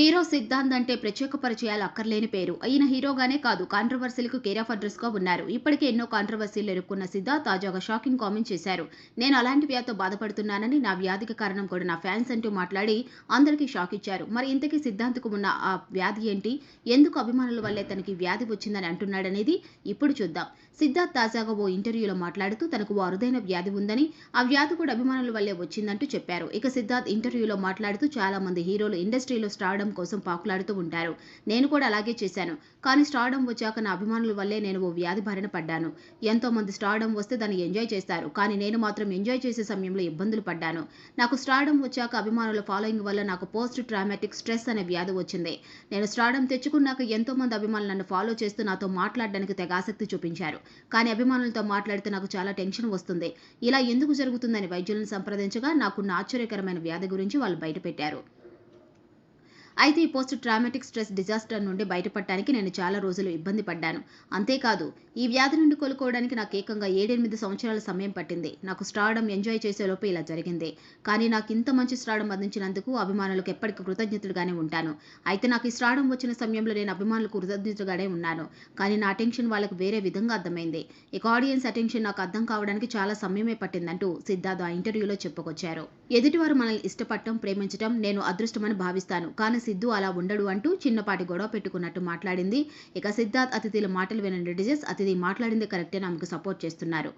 Hero Siddhant అంటే ప్రత్యేక పరిచయాలు అక్కర్లేని పేరు. అయిన హీరోగానే కాదు కాంట్రవర్సీలకు కేర్ ఆఫ్ అడ్రస్గా ఉన్నారు. ఇప్పటికే ఎన్నో కాంట్రవర్సీలు ఎదుర్కొన్న సిద్ధార్థ్ తాజాగా షాకింగ్ కామెంట్ చేశారు. నేను అలాంటి వ్యాధితో బాధపడుతున్నానని నా వ్యాధికి కారణం కూడా నా ఫ్యాన్స్ అంటూ మాట్లాడి అందరికీ షాక్ ఇచ్చారు. మరి ఇంతకీ సిద్ధాంత్కు ఉన్న ఆ వ్యాధి ఏంటి? ఎందుకు అభిమానుల వల్లే తనకి వ్యాధి వచ్చిందని అంటున్నాడనేది ఇప్పుడు చూద్దాం. సిద్ధార్థ్ తాజాగా ఓ ఇంటర్వ్యూలో మాట్లాడుతూ తనకు ఓ అరుదైన వ్యాధి ఉందని ఆ వ్యాధి కూడా అభిమానుల వల్లే వచ్చిందంటూ చెప్పారు. ఇక సిద్ధార్థ్ ఇంటర్వ్యూలో మాట్లాడుతూ చాలా మంది హీరోలు ఇండస్ట్రీలో స్టార్డమ్ కోసం పాకులాడుతూ ఉంటారు. నేను కూడా అలాగే చేశాను. కానీ స్టార్డం వచ్చాక నా అభిమానుల వల్లే నేను ఓ వ్యాధి బారిన పడ్డాను. ఎంతో మంది స్టార్డమ్ వస్తే దాన్ని ఎంజాయ్ చేస్తారు. కానీ నేను మాత్రం ఎంజాయ్ చేసే సమయంలో ఇబ్బందులు పడ్డాను. నాకు స్టార్డం వచ్చాక అభిమానుల ఫాలోయింగ్ వల్ల నాకు పోస్ట్ ట్రామాటిక్ స్ట్రెస్ అనే వ్యాధి వచ్చింది. నేను స్టార్డం తెచ్చుకున్నాక ఎంతో మంది అభిమానులు నన్ను ఫాలో చేస్తూ నాతో మాట్లాడడానికి తెగ ఆసక్తి చూపించారు. కానీ అభిమానులతో మాట్లాడితే నాకు చాలా టెన్షన్ వస్తుంది. ఇలా ఎందుకు జరుగుతుందని వైద్యులను సంప్రదించగా నాకున్న ఆశ్చర్యకరమైన వ్యాధి గురించి వాళ్ళు బయటపెట్టారు. అయితే ఈ పోస్ట్ ట్రామాటిక్ స్ట్రెస్ డిజాస్టర్ నుండి బయటపడటానికి నేను చాలా రోజులు ఇబ్బంది పడ్డాను. అంతేకాదు ఈ వ్యాధి నుండి కోలుకోవడానికి నాకు ఏకంగా ఏడెనిమిది సంవత్సరాల సమయం పట్టింది. నాకు స్టార్డమ్ ఎంజాయ్ చేసేలోపు ఇలా జరిగింది. కానీ నాకు ఇంత మంచి స్టార్డమ్ అందించినందుకు అభిమానులకు ఎప్పటికీ కృతజ్ఞతలుగానే ఉంటాను. అయితే నాకు ఈ స్టార్డమ్ వచ్చిన సమయంలో నేను అభిమానులకు కృతజ్ఞతగానే ఉన్నాను. కానీ నా అటెన్షన్ వాళ్ళకు వేరే విధంగా అర్థమైంది. ఇక ఆడియన్స్ అటెన్షన్ నాకు అర్థం కావడానికి చాలా సమయమే పట్టిందంటూ సిద్ధార్థ్ ఆ ఇంటర్వ్యూలో చెప్పుకొచ్చారు. ఎదుటివారు మనల్ని ఇష్టపడటం ప్రేమించడం నేను అదృష్టమని భావిస్తాను. కానీ సిద్ధు అలా ఉండడు అంటూ చిన్నపాటి గొడవ పెట్టుకున్నట్టు మాట్లాడింది. ఇక సిద్ధార్థ్ అతిథుల మాటలు విన నెటిజన్స్ అతిథి మాట్లాడింది కరెక్టే ఆమెకు సపోర్ట్ చేస్తున్నారు.